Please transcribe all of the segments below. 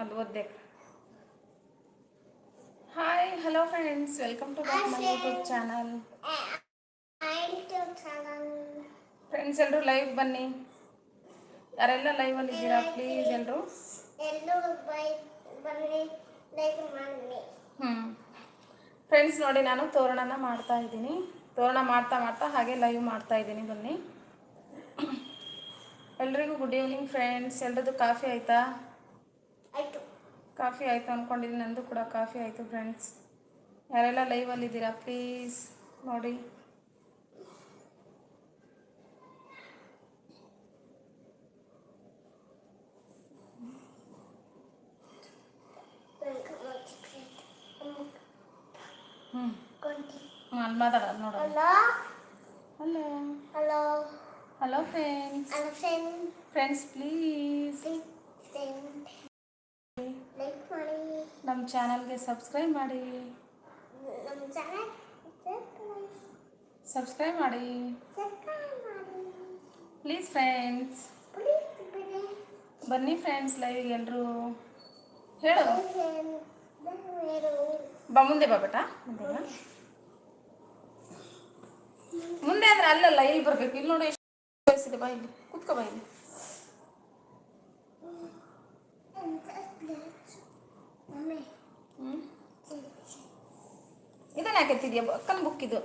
ಅಲ್ಲಿ ಓದ್ಬೇಕು. Hi hello friends welcome to back my YouTube channel friends ಎಲ್ಲರೂ live ಬನ್ನಿ. ಯಾರೆಲ್ಲ ಲೈವಲ್ಲಿ ಇದ್ದೀರಾ? ಪ್ಲೀಸ್ ಎಲ್ಲರೂ ಹ್ಞೂ ಫ್ರೆಂಡ್ಸ್ ನೋಡಿ ನಾನು ತೋರಣನ ಮಾಡ್ತಾ ಇದ್ದೀನಿ. ತೋರಣ ಮಾಡ್ತಾ ಮಾಡ್ತಾ ಹಾಗೆ ಲೈವ್ ಮಾಡ್ತಾ ಇದ್ದೀನಿ ಬನ್ನಿ. ಎಲ್ರಿಗೂ ಗುಡ್ ಈವ್ನಿಂಗ್ ಫ್ರೆಂಡ್ಸ್ ಎಲ್ರದ್ದು ಕಾಫಿ ಆಯಿತಾ? ಆಯಿತು. ಕಾಫಿ ಆಯಿತು ಅಂದ್ಕೊಂಡಿದ್ದೀನಿ ನಂದು ಕೂಡ ಕಾಫಿ ಆಯಿತು ಫ್ರೆಂಡ್ಸ್ ಯಾರೆಲ್ಲ ಲೈವಲ್ಲಿ ಇದ್ದೀರಾ ಪ್ಲೀಸ್ ನೋಡಿ ಹ್ಞೂ ಹ್ಞೂ ಅಲ್ಲಿ ಮಾತಾಡ ನೋಡ hello? Hello? Hello? Friends friends please ನಮ್ಮ ಚಾನಲ್ಗೆ ಸಬ್ಸ್ಕ್ರೈಬ್ ಮಾಡಿ. ನಮ್ಮ ಚಾನಲ್ ಸಬ್ಸ್ಕ್ರೈಬ್ ಮಾಡಿ. ಪ್ಲೀಸ್ ಫ್ರೆಂಡ್ಸ್ ಬನ್ನಿ ಫ್ರೆಂಡ್ಸ್ ಲೈವ್ ಎಲ್ಲರೂ ಹೇಳು. ಬಾ ಮುಂದೆ ಬಾ ಬೇಟ. ಮುಂದೆ ಬಾ. ಮುಂದೆ ಅಂದ್ರೆ ಅಲ್ಲಲ್ಲ ಇಲ್ಲಿ ಬರ್ಬೇಕು. ಇಲ್ಲಿ ನೋಡಿ ಎಷ್ಟು ವಯಸ್ಸಿದೆ ಬಾ ಇಲ್ಲಿ. ಕುತ್ಕೋ ಬಾ ಇಲ್ಲಿ. ಇದನ್ನ ಯಾಕೆತ್ತಿದ್ಯಾ ಅಕ್ಕನ ಬುಕ್ ಇದು.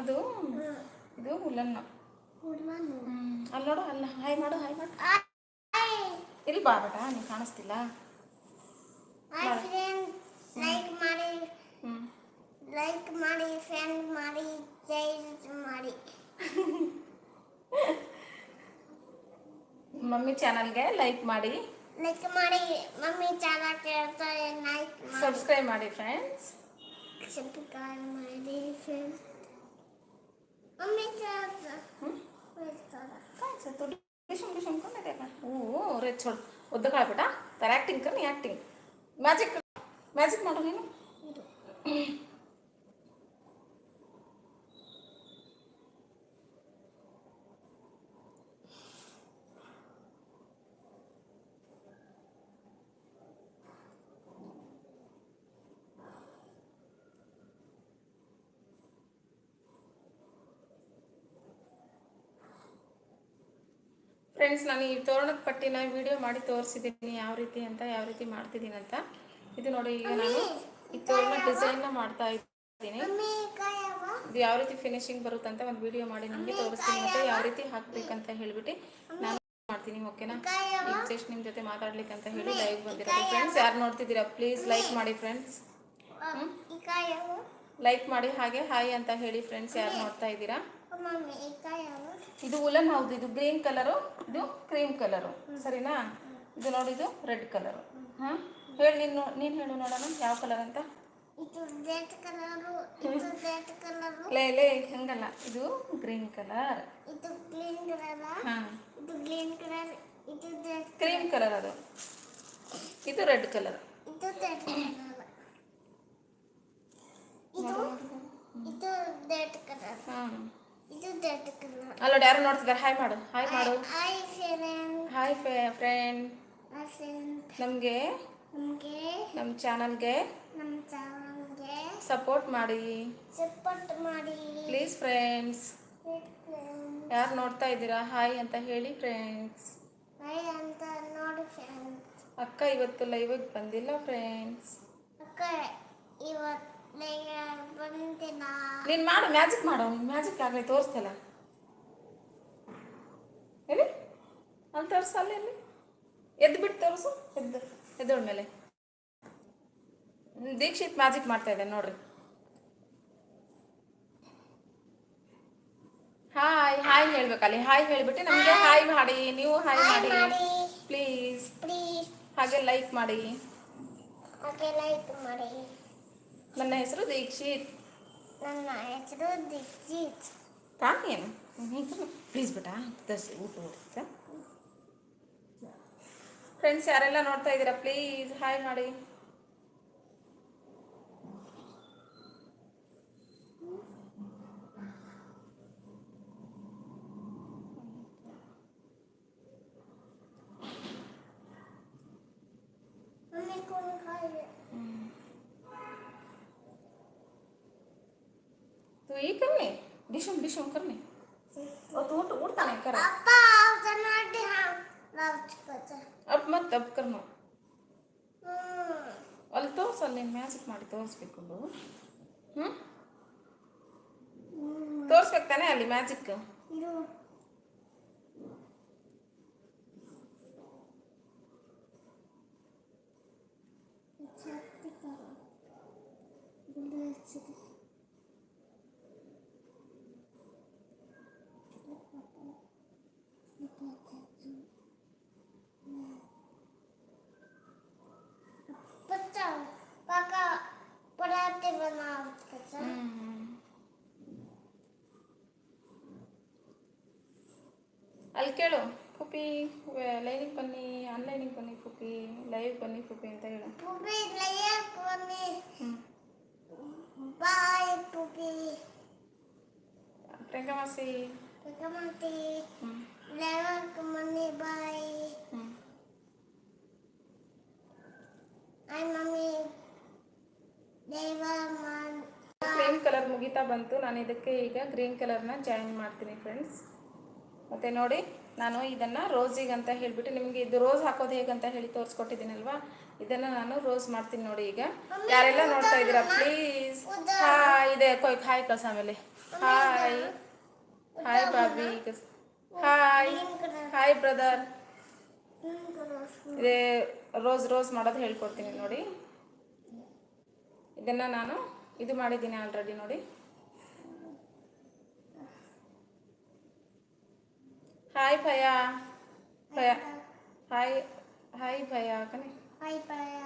ಅದು? ಇದು ಹುಲ್ಲನ್ನ ಅಲ್ಲ ನೋಡು ಅಲ್ಲ ಹಾಯ್ ಮಾಡು ಹಾಯ್ ಮಾಡು. ಇಲ್ಲಿ ಬಾ ಬೇಟ ನೀನು ಕಾಣಿಸ್ತಿಲ್ಲ. ಲೈಕ್ ಮಾಡಿ. ಲೈಕ್ ಮಾಡಿ ಫ್ರೆಂಡ್ ಮಾಡಿ ಮಾಡಿ. ಮಮ್ಮಿ ಚಾನಲ್ಗೆ ಲೈಕ್ ಮಾಡಿ. ಲೈಕ್ ಮಾಡಿ ಮಮ್ಮಿ ಚಾನಲ್ ಕೇಳ್ತಾರೆ ಲೈಕ್ ಸಬ್ಸ್ಕ್ರೈಬ್ ಮಾಡಿ. ಫ್ರೆಂಡ್ಸ್ ಸಬ್ಸ್ಕ್ರೈಬ್ ಮಾಡಿ ಫ್ರೆಂಡ್ಸ್ ಮಮ್ಮಿ ಕೇಳ್ತಾರೆ ಹ್ಞೂ ಶುಂಕು ಶುಂಕು ಹ್ಞೂ ರೆಚ್ಚೋಡು ಉದ್ದ ಕಾಳ್ಬಿಟ್ಟ ಥರ ಆ್ಯಕ್ಟಿಂಗ್ ನೀ ಆ್ಯಕ್ಟಿಂಗ್ ಮ್ಯಾಜಿಕ್ ಮ್ಯಾಜಿಕ್ ಮಾಡು ನೀನು ಫ್ರೆಂಡ್ಸ್ ನಾನು ಈ ತೋರಣದ ಪಟ್ಟಿನ ವಿಡಿಯೋ ಮಾಡಿ ತೋರಿಸಿದ್ದೀನಿ ಯಾವ ರೀತಿ ಅಂತ ಯಾವ ರೀತಿ ಮಾಡ್ತಿದ್ದೀನಿ ಅಂತ. ಇದು ನೋಡಿ ಈಗ ನಾನು ಈ ತೋರಣ ಡಿಸೈನ್ನ ಮಾಡ್ತಾ ಇದ್ದೀನಿ. ಇದು ಯಾವ ರೀತಿ ಫಿನಿಶಿಂಗ್ ಬರುತ್ತೆ ಅಂತ ಒಂದು ವಿಡಿಯೋ ಮಾಡಿ ನಿಮಗೆ ತೋರಿಸ್ತೀನಿ ಮತ್ತೆ ಯಾವ ರೀತಿ ಹಾಕ್ಬೇಕಂತ ಹೇಳ್ಬಿಟ್ಟು ನಾನು ಮಾಡ್ತೀನಿ ಓಕೆನಾ? ಈಗ ಜಸ್ಟ್ ನಿಮ್ಮ ಜೊತೆ ಮಾತಾಡ್ಲಿಕ್ಕೆ ಅಂತ ಹೇಳಿ ಲೈವ್ ಬಂದಿರೋದು. ಫ್ರೆಂಡ್ಸ್ ಯಾರು ನೋಡ್ತಿದ್ದೀರಾ? ಪ್ಲೀಸ್ ಲೈಕ್ ಮಾಡಿ ಫ್ರೆಂಡ್ಸ್ ಲೈಕ್ ಮಾಡಿ ಹಾಗೆ ಹಾಯ್ ಅಂತ ಹೇಳಿ ಫ್ರೆಂಡ್ಸ್ ಯಾರು ನೋಡ್ತಾ ಇದ್ದೀರಾ? ಇದು ಉಲನ್ ಹೌದು ಇದು ಗ್ರೀನ್ ಕಲರು ಇದು ಕ್ರೀಮ್ ಕಲರು ಸರಿನಾ? ಇದು ನೋಡಿ ಇದು ರೆಡ್ ಕಲರು. ಹಾಂ? ಹೇಳಿ ನೀನು ನೀನು ಹೇಳು ನೋಡೋಣ ಯಾವ ಕಲರ್ ಅಂತ? ಲೇ ಲೇ ಹಂಗಲ್ಲ. ಇದು ಗ್ರೀನ್ ಕಲರ್. ಇದು ಗ್ರೀನ್ ಕಲರ್? ಹಾಂ. ಇದು ಗ್ರೀನ್ ಕಲರ್ ಇದು ಕ್ರೀಮ್ ಕಲರ್. ಅದು. ಇದು ರೆಡ್ ಕಲರ್. ಇದು ರೆಡ್ ಕಲರ್. ಇದು ಇದು ರೆಡ್ ಕಲರ್. ಹಾಂ ಅಲ್ಲೋಡಿ ಯಾರು ನೋಡ್ತಿದ್ದಾರೆ? ಹಾಯ್ ಮಾಡು. ಹಾಯ್ ಮಾಡು. Hi friend hi friend hi ನಮಗೆ? ನಮ್ಮ ಚಾನಲ್ಗೆ? ನಮ್ಮ ಚಾನಲ್ಗೆ? ಸಪೋರ್ಟ್ ಮಾಡಿ. ಸಪೋರ್ಟ್ ಮಾಡಿ. ಪ್ಲೀಸ್ ಫ್ರೆಂಡ್ಸ್ ಯಾರು ನೋಡ್ತಾ ಇದ್ದೀರಾ? ಹಾಯ್ ಅಂತ ಹೇಳಿ ಫ್ರೆಂಡ್ಸ್ ಹಾಯ್ ಅಂತ ನೋಡಿ ಫ್ರೆಂಡ್ಸ್ ಅಕ್ಕ ಇವತ್ತು ಲೈವಿಗೆ ಬಂದಿಲ್ಲ ಫ್ರೆಂಡ್ಸ್ ಅಕ್ಕ ಇವತ್ತು ನೀನು ಮಾಡು ಮ್ಯಾಜಿಕ್ ಮಾಡು ನೀನು ಮ್ಯಾಜಿಕ್ ಆಗಲಿ ತೋರಿಸ್ತಲ್ಲ ಹೇಳಿ ಅಲ್ಲಿ ತೋರಿಸು ಅಲ್ಲಿ ಎಲ್ಲಿ ಎದ್ದು ಬಿಟ್ಟು ತೋರಿಸು ಎದ್ದು ಎದ್ದೋಳ ಮೇಲೆ ದೀಕ್ಷಿತ್ ಮ್ಯಾಜಿಕ್ ಮಾಡ್ತಾ ಇದ್ದೇನೆ ನೋಡ್ರಿ. ಹಾಯ್ ಹಾಯ್ ಹೇಳ್ಬೇಕಲ್ಲಿ ಹಾಯ್ ಹೇಳ್ಬಿಟ್ಟು ನಮಗೆ ಹಾಯ್. ಮಾಡಿ ನೀವು ಹಾಯ್ ಮಾಡಿ. ಪ್ಲೀಸ್ ಹಾಗೆ ಲೈಕ್ ಮಾಡಿ. ಹಾಗೆ ಲೈಕ್ ಮಾಡಿ. ನನ್ನ ಹೆಸರು ದೀಕ್ಷಿತ್. ನನ್ನ ಹೆಸರು ದೀಕ್ಷಿತ್. ತಾನೇನು? ಪ್ಲೀಸ್ ಬೇಟಾ ತರಿಸಿ ಊಟ ಊಟ ಫ್ರೆಂಡ್ಸ್ ಯಾರೆಲ್ಲ ನೋಡ್ತಾ ಇದ್ದೀರಾ? ಪ್ಲೀಸ್ ಹಾಯ್ ಮಾಡಿ. तू ये करने डिशम डिशम करने और तू उठ उठता नहीं कर पापा जना दे हाँ लाउड करता अब मत अब करना ಅಲ್ಲಿ ತೋರ್ಸು ಅಲ್ಲಿ ಮ್ಯಾಜಿಕ್ ಮಾಡಿ ತೋರಿಸ್ಬೇಕು ಹ್ಞೂ ತೋರಿಸ್ಬೇಕು ತಾನೇ ಅಲ್ಲಿ ಮ್ಯಾಜಿಕ್ ಇದು बच्चा От і вона втече. ಅಲ್ಲಿ ಕೇಳು ಪುಪಿ ಲೈನಿಂಗ್ ಬನ್ನಿ ಆನ್ಲೈನಿಗೆ ಬನ್ನಿ ಪುಪಿ ಲೈವ್ ಬನ್ನಿ ಪುಪಿ ಅಂತ ಹೇಳು ಪುಪಿ ಲೈವ್ ಬನ್ನಿ ಬಾಯ್ ಪುಪಿ ಪ್ರಿಯಾಂಕಾ ಮಾಸಿ ಪ್ರಿಯಾಂಕಾ ಮಾಸಿ ಲೈವ್ ಬನ್ನಿ ಬಾಯ್ ಐ ಮಮ್ಮಿ ಕ್ರೀಮ್ ಕಲರ್ ಮುಗಿತಾ ಬಂತು. ನಾನು ಇದಕ್ಕೆ ಈಗ ಗ್ರೀನ್ ಕಲರ್ನ ಜಾಯಿನ್ ಮಾಡ್ತೀನಿ ಫ್ರೆಂಡ್ಸ್ ಮತ್ತೆ ನೋಡಿ ನಾನು ಇದನ್ನು ರೋಸಿಗೆ ಅಂತ ಹೇಳಿಬಿಟ್ಟು ನಿಮಗೆ ಇದು ರೋಸ್ ಹಾಕೋದು ಹೇಗಂತ ಹೇಳಿ ತೋರಿಸ್ಕೊಟ್ಟಿದ್ದೀನಲ್ವಾ? ಇದನ್ನು ನಾನು ರೋಸ್ ಮಾಡ್ತೀನಿ ನೋಡಿ ಈಗ. ಯಾರೆಲ್ಲ ನೋಡ್ತಾ ಇದ್ದೀರಾ? ಪ್ಲೀಸ್ ಹಾಯ್ ಇದೆ. ಕೊಯ್ ಹಾಯ್ ಕಳ್ಸ ಆಮೇಲೆ. ಹಾಯ್ ಹಾಯ್ ಬಾಬಿ ಹಾಯ್ ಹಾಯ್ ಬ್ರದರ್ ಇದೇ ರೋಸ್ ರೋಸ್ ಮಾಡೋದು ಹೇಳ್ಕೊಡ್ತೀನಿ ನೋಡಿ. ಇದನ್ನು ನಾನು ಇದು ಮಾಡಿದ್ದೀನಿ ಆಲ್ರೆಡಿ ನೋಡಿ. ಹಾಯ್ ಭಯಾ ಭಯ ಹಾಯ್ ಹಾಯ್ ಭಯ ಕಣಿ. ಹಾಯ್ ಭಯ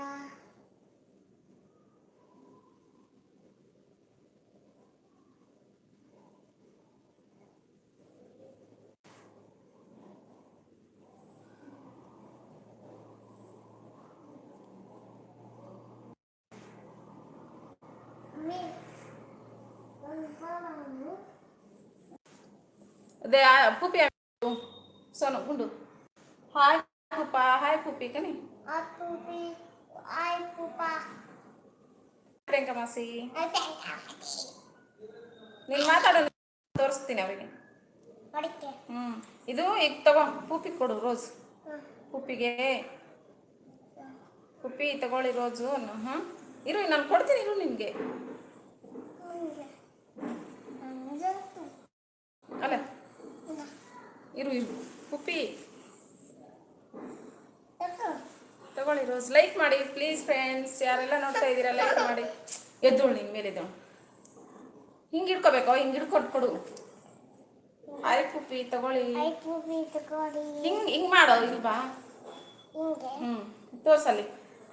ಅದೇ పుపి ಸೋನು ಉಂಡು ಹಾಯ್ పుపా ಹಾಯ್ పుపి కానీ హాయ్ పుపా ಪ್ರಿಯಂಕಮಾಸಿ ನೀನು ತೋರಿಸ್ತೀನಿ ಅವರಿಗೆ. ಹ್ಮ್ ಇದು ಈಗ ತಗೋ ಪೂಪಿ ಕೊಡು ರೋಜ್. ಪುಪ್ಪಿಗೆ ಪುಪ್ಪಿ ತಗೊಳ್ಳಿ ರೋಜು ಹ್ಞೂ ಇರು ನಾನು ಕೊಡ್ತೀನಿ ಇರು ನಿನಗೆ. ಅಲ್ಲ. ಇರು ಇರು. ಪುಪ್ಪಿ ತಗೊಳ್ಳಿ ರೋಸ್. ಲೈಕ್ ಮಾಡಿ ಪ್ಲೀಸ್ ಫ್ರೆಂಡ್ಸ್ ಯಾರೆಲ್ಲ ನೋಡ್ತಾ ಇದ್ದೀರಾ ಲೈಕ್ ಮಾಡಿ. ಎದ್ದೋಳು ನಿನ್ನ ಮೇಲೆ ಎದ್ದೋಳು ಹಿಂಗೆ ಇಡ್ಕೋಬೇಕು ಹಿಂಗೆ ಹಿಡ್ಕೊಟ್ ಕೊಡು. ಆಯ್ ಪುಪ್ಪಿ ತಗೊಳ್ಳಿ. ಐ ಹಿಂಗೆ ಹಿಂಗೆ ಮಾಡೋ ಇಲ್ವಾ ಹ್ಞೂ ತೋರ್ಸಲ್ಲಿ.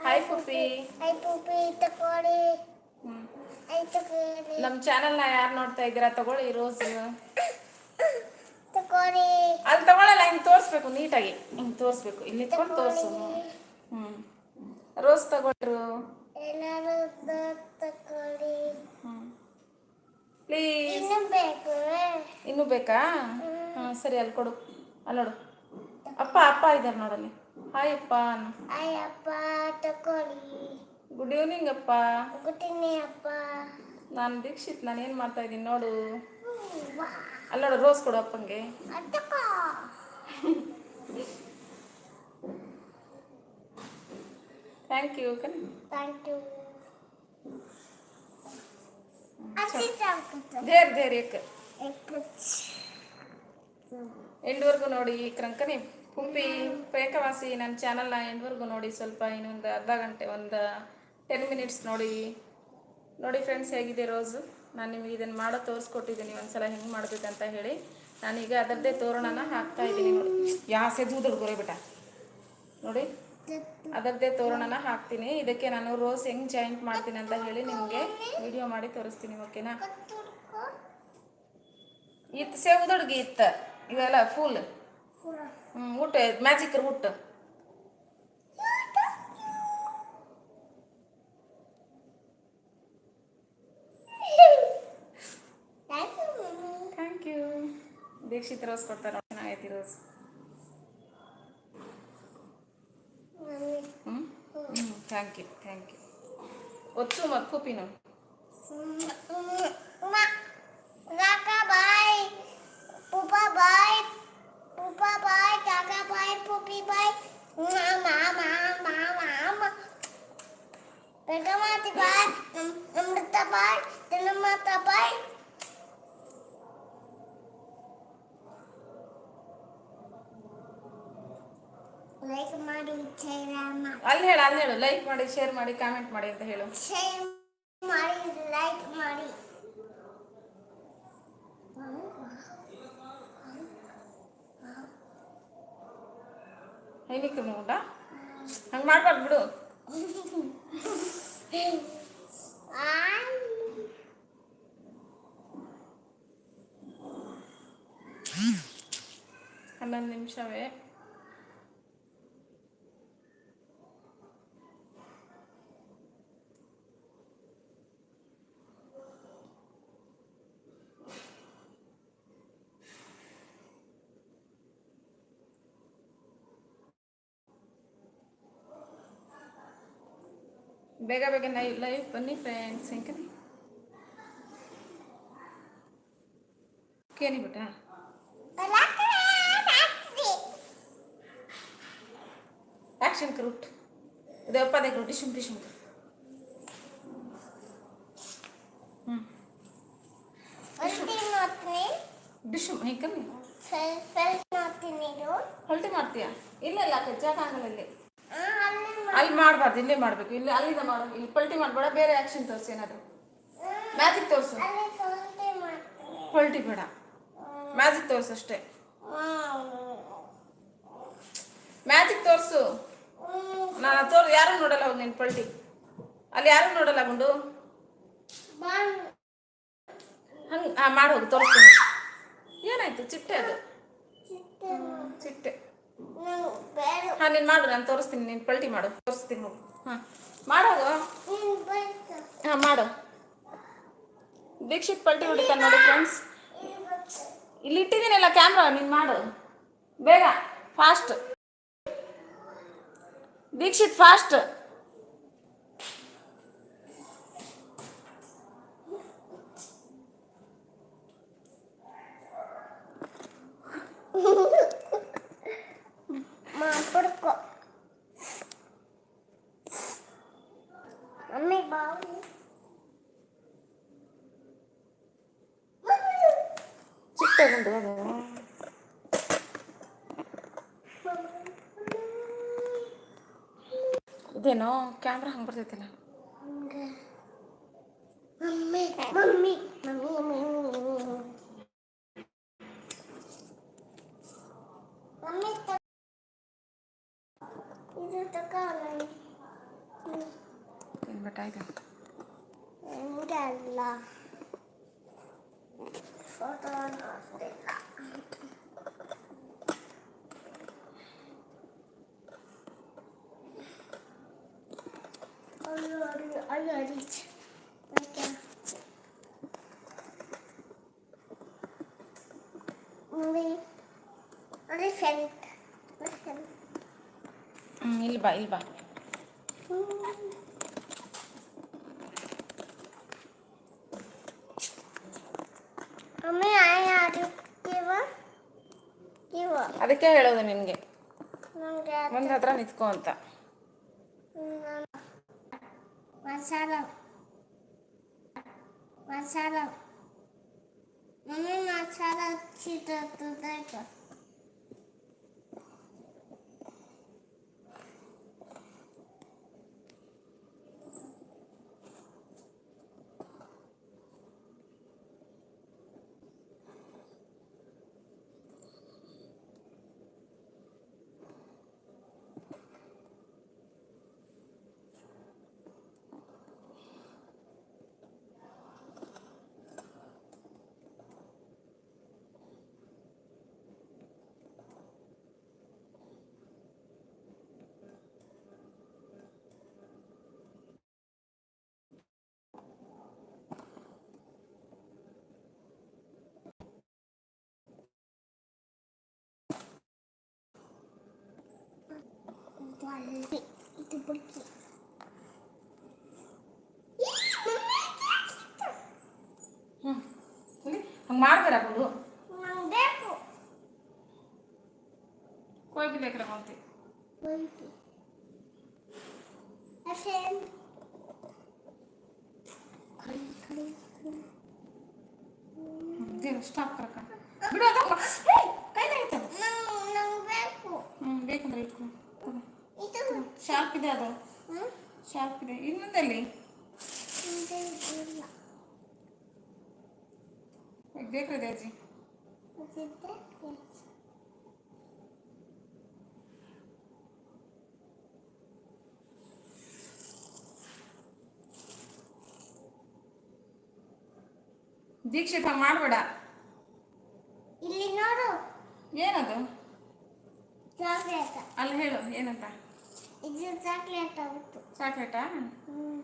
ಹಾಯ್ ಪುಪ್ಪಿ ಐ ಪುಪ್ಪಿ ತಗೊಳ್ಳಿ. ಹ್ಞೂ ಐ ನಮ್ಮ ನ ಯಾರು ನೋಡ್ತಾ ಇದ್ದೀರಾ? ತಗೊಳ್ಳಿ ರೋಸ್. ಅಲ್ಲಿ ತಗೊಳ್ಳಲ್ಲ ಹಿಂಗೆ ತೋರಿಸ್ಬೇಕು ನೀಟಾಗಿ. ಹಿಂಗೆ ತೋರಿಸ್ಬೇಕು. ಇಲ್ಲಿ ನಿಂತ್ಕೊಂಡು ತೋರಿಸು. ಹ್ಞೂ ರೋಸ್ ತಗೊಳ್ರು. ಪ್ಲೀಸ್. ಇನ್ನು ಬೇಕಾ ಹಾಂ ಸರಿ ಅಲ್ಲಿ ಕೊಡು. ಅಲ್ಲಿ ನೋಡು. ಅಪ್ಪ ಅಪ್ಪ ಇದ್ದಾರೆ ನೋಡಲ್ಲಿ. ಹಾಯ್ ಅಪ್ಪ ಹಾಯ್ ಅಪ್ಪ ತಗೊಳ್ಳಿ. ಗುಡ್ ಈವ್ನಿಂಗ್ ಅಪ್ಪ ಗುಟ್ಟಿನಿ ಅಪ್ಪ ನಾನು ದೀಕ್ಷಿತ್ ನಾನು ಏನು ಮಾಡ್ತಾ ಇದ್ದೀನಿ ನೋಡು. ವಾ. ಅಲ್ಲಿ ನೋಡು ರೋಸ್ ಕೊಡು ಅಪ್ಪಂಗೆ. ಅದಕ್ಕ ಥ್ಯಾಂಕ್ ಯು ಕಣ್ ಥ್ಯಾಂಕ್ ಯು ಅತಿ ಸಾಕುತ್ತೆ ಧೇರ್ ಧೇರ್ ಏಕ. ಎಪ್ಪತ್ತು ಎಂಡ್ವರೆಗೂ ನೋಡಿ ಕ್ರಂಕನಿ ಪುಪ್ಪಿ ಪ್ರೇಕವಾಸಿ ನನ್ನ ಚಾನಲ್ನ ಎಂಡ್ವರೆಗೂ ನೋಡಿ ಸ್ವಲ್ಪ ಇನ್ನೊಂದು ಅರ್ಧ ಗಂಟೆ ಒಂದು ಟೆನ್ ಮಿನಿಟ್ಸ್ ನೋಡಿ. ನೋಡಿ ಫ್ರೆಂಡ್ಸ್ ಹೇಗಿದೆ ರೋಸು? ನಾನು ನಿಮಗೆ ಇದನ್ನು ಮಾಡೋ ತೋರಿಸ್ಕೊಟ್ಟಿದ್ದೀನಿ ಒಂದ್ಸಲ ಹೆಂಗೆ ಮಾಡಬೇಕಂತ ಹೇಳಿ. ನಾನೀಗ ಅದರದ್ದೇ ತೋರಣನ ಹಾಕ್ತಾ ಇದ್ದೀನಿ ನೋಡಿ. ಯಾ ಸೆದು ಗುರಿ ಬಿಟ್ಟ. ನೋಡಿ. ಅದರದ್ದೇ ತೋರಣನ ಹಾಕ್ತೀನಿ. ಇದಕ್ಕೆ ನಾನು ರೋಸ್ ಹೆಂಗೆ ಜಾಯಿಂಟ್ ಮಾಡ್ತೀನಿ ಅಂತ ಹೇಳಿ ನಿಮಗೆ ವಿಡಿಯೋ ಮಾಡಿ ತೋರಿಸ್ತೀನಿ ಓಕೆನಾ ಇತ್ತು ಸೇವುದೊಡ್ಗಿ ಇತ್ತು. ಇವೆಲ್ಲ, ಫುಲ್. ಹ್ಞೂ ಊಟ, ಮ್ಯಾಜಿಕ್ ಊಟ. ದೀಕ್ಷಿತ್ ರೋಸ್ ಕೊಡ್ತಾರೆ ನೋಡಿ ಚೆನ್ನಾಗೈತಿ ರೋಸ್ ಮಮ್ಮಿ ಹ್ಞೂ ಹ್ಞೂ ಥ್ಯಾಂಕ್ ಯು ಥ್ಯಾಂಕ್ ಯು ಒಚ್ಚು ಮತ್ತು ಪುಪಿನು Kaka bye. Pupa bye. Pupa bye. like ಮಾಡಿ ಶೇರ್ ಮಾಡಿ. ಅಲ್ಲಿ ಹೇಳು ಅಲ್ಲಿ ಹೇಳು. ಲೈಕ್ ಮಾಡಿ ಶೇರ್ ಮಾಡಿ ಕಾಮೆಂಟ್ ಮಾಡಿ ಅಂತ ಹೇಳು. ಶೇರ್ ಮಾಡಿ ಲೈಕ್ ಮಾಡಿ. ಏನಕ್ಕೆ ಊಟ? ಹಂಗೆ ಮಾಡ್ಬಾರ್ದು ಬಿಡು. ಹನ್ನೊಂದು ನಿಮಿಷವೇ. ಬೇಗ ಬೇಗ ನೈ ಲೈವ್ ಬನ್ನಿ ಫ್ರೆಂಡ್ಸ್ ಹೆಂಗೆ ಕೇಳಿ ಬಿಟ್ಟ ಆಕ್ಷನ್ ಕರುಟ್ ಇದು ಪದೇ ಕರು ಟಿಶುಮ್ ಟಿಶುಮ್ ಹ್ಞೂ ಡಿಶುಮ್ ಹೆಂಗೆ ಕಮ್ಮಿ ಹೊಲ್ಟಿ ಮಾಡ್ತೀಯಾ ಇಲ್ಲ ಇಲ್ಲ ಕಜ್ಜಾಕ ಆಗಲ್ಲ ಇಲ್ಲಿ ಅಲ್ಲಿ ಮಾಡಬಾರ್ದು, ಇಲ್ಲೇ ಮಾಡಬೇಕು. ಇಲ್ಲಿ ಅಲ್ಲಿಂದ ಮಾಡು. ಇಲ್ಲಿ ಪಲ್ಟಿ ಮಾಡಬೇಡ, ಬೇರೆ ಆ್ಯಕ್ಷನ್ ತೋರಿಸಿ ಏನಾದರೂ. ಮ್ಯಾಜಿಕ್ ತೋರಿಸು. ಪಲ್ಟಿ ಬೇಡ. ಮ್ಯಾಜಿಕ್ ತೋರಿಸು ಅಷ್ಟೇ. ಮ್ಯಾಜಿಕ್ ತೋರಿಸು. ನಾನು ತೋರ್ ಯಾರು ನೋಡಲ್ಲ ಹೋಗಿ ನೀನು ಪಲ್ಟಿ? ಅಲ್ಲಿ ಯಾರು ನೋಡಲ್ಲ ಗುಂಡು? ಹಂಗೆ ಹಾಂ ತೋರಿಸ್ತೀನಿ. ಏನಾಯ್ತು? ಚಿಟ್ಟೆ ಅದು. ಚಿಟ್ಟೆ. ಹಾಂ ನೀನು ಮಾಡು ನಾನು ತೋರಿಸ್ತೀನಿ ನೀನು ಪಲ್ಟಿ ಮಾಡು. ತೋರಿಸ್ತೀನಿ ಹೋಗು. ಹಾಂ ಮಾಡೋದು ಹಾಂ ಮಾಡು. ದೀಕ್ಷಿತ್ ಪಲ್ಟಿ ಹೊಡಿತಾನೆ ನೋಡಿ ಫ್ರೆಂಡ್ಸ್ ಇಲ್ಲಿ ಇಟ್ಟಿದ್ದೀನಲ್ಲ ಕ್ಯಾಮ್ರಾ ನೀನು ಮಾಡು. ಬೇಗ ಫಾಸ್ಟ್ ದೀಕ್ಷಿತ್ ಫಾಸ್ಟ್ ಪಡ್ಕೊ ಮಮ್ಮಿ ಬಾವು ಚಿಟ್ಟೆ ಗುಂಡು ಅದು ಇದೇನೋ? ಕ್ಯಾಮ್ರಾ ಹಂಗೆ ಬರ್ತೈತಿಲ್ಲ. ಮಮ್ಮಿ. Mummy mummy. ಕಿವ ಕಿವ ಅದಕ್ಕೆ ಹೇಳೋದು ನಿನಗೆ ನನಗೆ ಒಂದು ಹತ್ರ ನಿಂತ್ಕೋ ಅಂತ masala masala mummy masala ಹಚ್ಚಿದ್ದಾಯ್ತು quale tu perché ಹಂಗೆ ಮಾಡ್ಬೇಡ ಬಂದು ನಂಗೆ ಬೇಕು ಕೊಯ್ಬಿ ಬೇಕ್ರ ಬಂತಿ ಕೊಯ್ಬಿ ಅಸೇನ್ ಕಡಿ ಕಡಿ ದೇವ ಸ್ಟಾಪ್ ಕರಕ ಬಿಡು ಅದಕ್ಕೆ ಶಾರ್ಪ್ ಇದೆ ಅದು. ಹ್ಮ್? ಶಾರ್ಪ್ ಇದೆ ಇನ್ನೊಂದಲ್ಲಿ ಬೇಕ್ರಿದೆ ಅಜ್ಜಿ? ದೀಕ್ಷಿತ ಮಾಡಬೇಡ. ಇಲ್ಲಿ ನೋಡು. ಏನದು? ಅಲ್ಲಿ ಹೇಳು ಏನಂತ? ಚಾಕ್ಲೇಟ್ ಆಗುತ್ತೆ ಚಾಕ್ಲೇಟಾ ಹ್ಮ್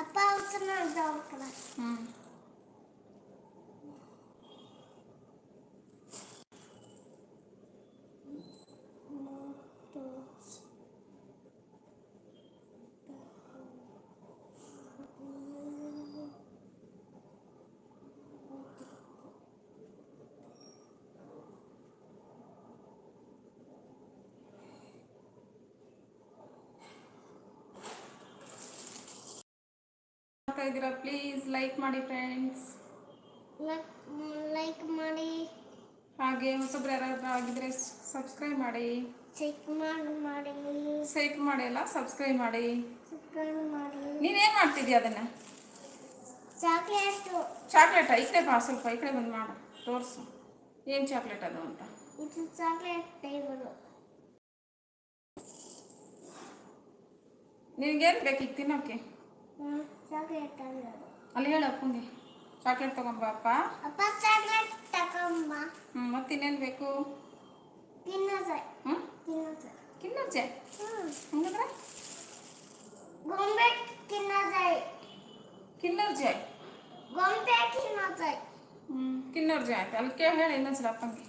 ಅಪ್ಪ ಅವಸರ ಹೋಗ್ತಾರ ಹ್ಞೂ ಮಾಡ್ತಾ ಇದ್ದೀರಾ ಪ್ಲೀಸ್ ಲೈಕ್ ಮಾಡಿ ಫ್ರೆಂಡ್ಸ್ ಲೈಕ್ ಮಾಡಿ. ಹಾಗೆ ಹೊಸಬ್ರು ಯಾರಾದ್ರೂ ಆಗಿದ್ರೆ ಸಬ್ಸ್ಕ್ರೈಬ್ ಮಾಡಿ. ಚೆಕ್ ಮಾಡಿ ಮಾಡಿ. ಸೈಕ್ ಮಾಡಿ ಅಲ್ಲ ಸಬ್ಸ್ಕ್ರೈಬ್ ಮಾಡಿ. ಸಬ್ಸ್ಕ್ರೈಬ್ ಮಾಡಿ. ನೀನೇನು ಮಾಡ್ತಿದ್ಯಾ ಅದನ್ನು? ಚಾಕ್ಲೇಟು ಚಾಕ್ಲೇಟಾ ಈ ಕಡೆ ಬಾ ಸ್ವಲ್ಪ ಈ ಕಡೆ ಬಂದು ಮಾಡು. ತೋರಿಸು. ಏನು ಚಾಕ್ಲೇಟ್ ಅದು ಅಂತ? ಇದು ಚಾಕ್ಲೇಟ್ ಟೇಬಲ್ ನಿನಗೇನು ಬೇಕು ಈಗ ತಿನ್ನೋಕ್ಕೆ ಅಲ್ಲ ಹೇಳು ಅಪ್ಪಂಗೆ. ಚಾಕ್ಲೇಟ್ ತಗೊಂಬ ಅಪ್ಪ. ಚಾಕ್ಲೇಟ್ ತಗೊಂಬ ಹ್ಞೂ ಮತ್ತೆ ಇನ್ನೇನು ಬೇಕು? ತಿನ್ನೋದು ಹ್ಞೂ ತಿನ್ನೋದು ಕಿನ್ನರ್ಜೆ ಹ್ಮ್. ಹಂಗಂದ್ರೆ? ಗೊಂಬೆ ತಿನ್ನೋದು ಕಿನ್ನರ್ಜೆ? ಗೊಂಬೆ ತಿನ್ನೋದು ಹ್ಞೂ ಕಿನ್ನರ್ಜೆ ಆಯ್ತು. ಅಲ್ಲಿ ಕೇಳಿ ಹೇಳಿ ಇನ್ನೊಂದ್ಸಲ ಅಪ್ಪಂಗೆ.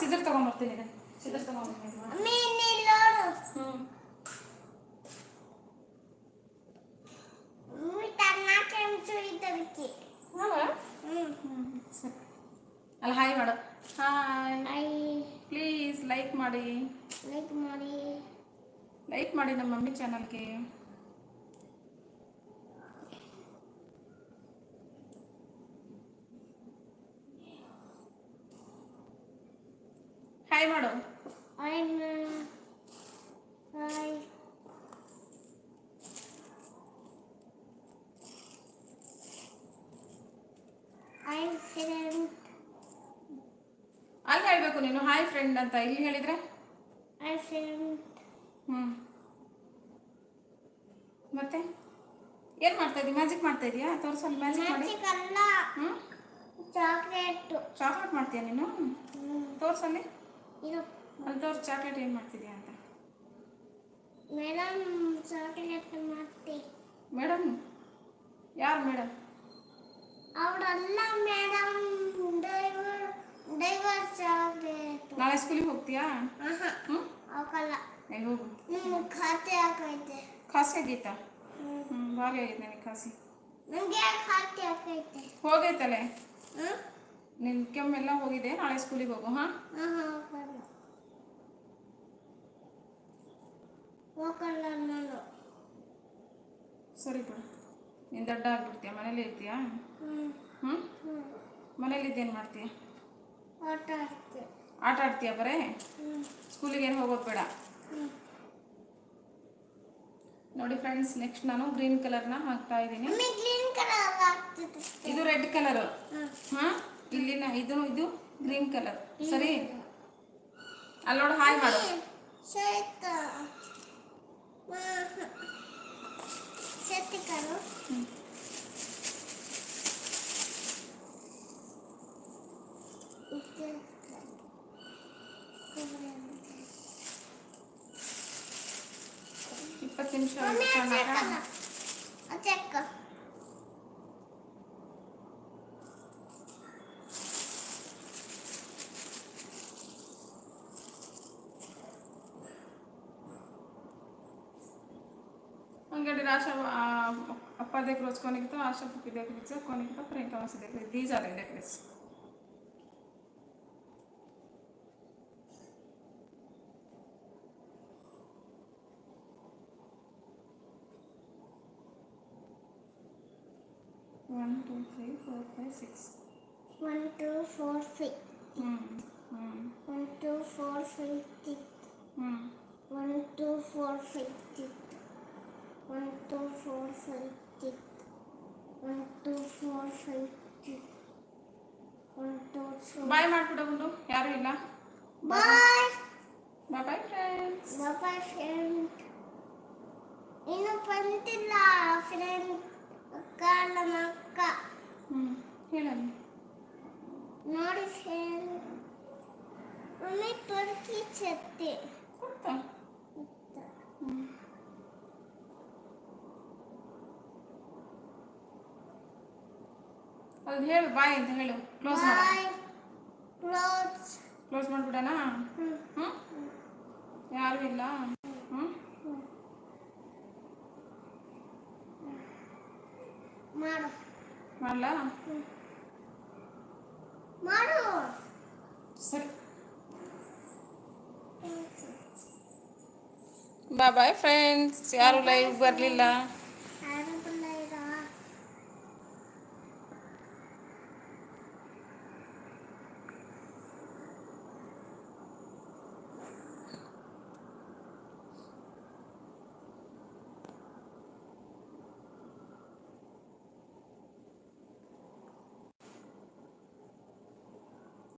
ಸಿದರ್ ತಗೊಂಬರ್ತೀನಿ ಸಿದರ್ ತೊಗೊಂಬರ್ತೀನಿ ಹ್ಞೂ ಅಮ್ಮಿ ತನ್ನ ಕೆಂಚು ಇದಕ್ಕೆ ಹೌದಾ ಹ್ಮ್ ಹ್ಞೂ ಸರಿ ಅಲ್ಲಿ ಹಾಯ್ ಮಾಡು. ಹಾಯ್ ಪ್ಲೀಸ್ ಲೈಕ್ ಮಾಡಿ. ಲೈಕ್ ಮಾಡಿ ಲೈಕ್ ಮಾಡಿ ನಮ್ಮ ಮಮ್ಮಿ ಚಾನಲ್ಗೆ ಹಾಯ್ ಮಾಡು I'm hi. I'm friend. ಅಲ್ಲಿ ಹೇಳಬೇಕು ನೀನು ಹಾಯ್ ಫ್ರೆಂಡ್ ಅಂತ ಇಲ್ಲಿ ಹೇಳಿದ್ರೆ. ಹ್ಞೂ ಮತ್ತೆ? ಏನು ಮಾಡ್ತಾ ಇದೀವಿ ಮ್ಯಾಜಿಕ್ ಮಾಡ್ತಾ ಇದೀಯಾ? ತೋರಿಸಲ್ಲಿ ಮ್ಯಾಜಿಕ್ ಮಾಡಿ. ಹ್ಞೂ ಚಾಕ್ಲೇಟ್ ಚಾಕ್ಲೇಟ್ ಮಾಡ್ತೀಯಾ ನೀನು? ತೋರ್ಸಲ್ಲಿ ಇದು. ಅಲ್ಲಿ ತೋರ್ಸು ಚಾಕ್ಲೇಟ್ ಏನು ಮಾಡ್ತಿದ್ಯಾ ಅಂತ. ಮೇಡಮ್ ಚಾಕ್ಲೇಟ್ ಮಾಡ್ತಿ. ಮೇಡಮ್ ಯಾರು ಮೇಡಮ್ ಅವರಲ್ಲ ಮೇಡಮ್ ನಾಳೆ ಸ್ಕೂಲಿಗೆ ಹೋಗ್ತೀಯಾ? ಏ ಹೋಗು ಖಾತೆ ಹಾಕೈತೆ. ಖಾಸಿ ಆಗೈತಾ. ಹ್ಞೂ ಭಾರಿ ಆಗೈತೆ ನನಗೆ ಖಾಸಿ ನಂಗೆ ಖಾತೆ ಹಾಕೈತೆ? ಹೋಗೈತಲೆ? ಹ್ಮ್? ನಿನ್ನ ಕೆಮ್ಮೆಲ್ಲ ಹೋಗಿದೆ ನಾಳೆ ಸ್ಕೂಲಿಗೆ ಹೋಗು ಹಾಂ? ಹೋಗಲ್ಲ. ಹೋಗಲ್ಲ ನಾನು. ಸರಿ ಬಿಡು. ನೀನು ದೊಡ್ಡ ಆಗ್ಬಿಡ್ತೀಯ? ಮನೇಲಿ ಇರ್ತೀಯಾ? ಹ್ಮ್. ಹ್ಞೂ ಹ್ಮ್. ಮನೇಲಿ ಇದ್ದೇನು ಮಾಡ್ತೀಯ? ಆಟ ಆಟ ಆಡ್ತೀಯ ಬರೇ ಸ್ಕೂಲಿಗೆ ಏನು ಹೋಗೋದು ಬೇಡ? ನೋಡಿ ಫ್ರೆಂಡ್ಸ್ ನೆಕ್ಸ್ಟ್ ನಾನು ಗ್ರೀನ್ ಕಲರ್ನ ಹಾಕ್ತಾ ಇದ್ದೀನಿ. ಇದು ರೆಡ್ ಕಲರ್. ಹಾ? ಇಲ್ಲಿನ ಇದು ಇದು ಗ್ರೀನ್ ಕಲರ್. ಸರಿ? ಅಲ್ಲಿ ನೋಡು ಹಾಯ್ ಮಾಡು. ಶೇತ ಇಪ್ಪತ್ತು ನಿಮಿಷ ಚೆಕ್ಕ ఎందుకంటే రాశ అప్ప దగ్గర వచ్చి కొనికితో ఆశ పుక్కి దగ్గర ఇచ్చా కొనికితో ప్రేమ వస్తే దగ్గర దీజాలి దగ్గర three four five six one two four five ಹ್ಞೂ ಹ್ಞೂ one two four five six ಹ್ಞೂ one two four five six one two four five six one two four five six one two four bye ಮಾಡ್ಬಿಡೋದು ಯಾರೂ ಇಲ್ಲ ಬಾಯ್ ಬಾಯ್ bye friends boy friend ಇನ್ನು ಬಂದಿಲ್ಲ friend ಅಕ್ಕ ನಮ್ಮ ಅಕ್ಕ ಹ್ಞೂ ಹೇಳಲ್ಲ ನೋಡಿ ಫ್ರೆಂಡ್ ಮಮ್ಮಿ ತುರ್ಕಿ ಚತ್ತಿ ಕೊಡ್ತಾ? ಅದು ಹೇಳು ಬಾಯ್ ಅಂತ ಹೇಳು. ಕ್ಲೋಸ್ ಮಾಡ. ಬಾಯ್. ಕ್ಲೋಸ್ ಕ್ಲೋಸ್ ಮಾಡ್ಬಿಡೋಣ? ಹ್ಞೂ ಯಾರೂ ಇಲ್ಲ? ಹ್ಞೂ ಮಾಡು. ಮಾಡಲ? ಮಾಡು. ಸರಿ. ಬಾಯ್ ಬಾಯ್ ಫ್ರೆಂಡ್ಸ್ ಯಾರು ಲೈವ್ ಬರಲಿಲ್ಲ.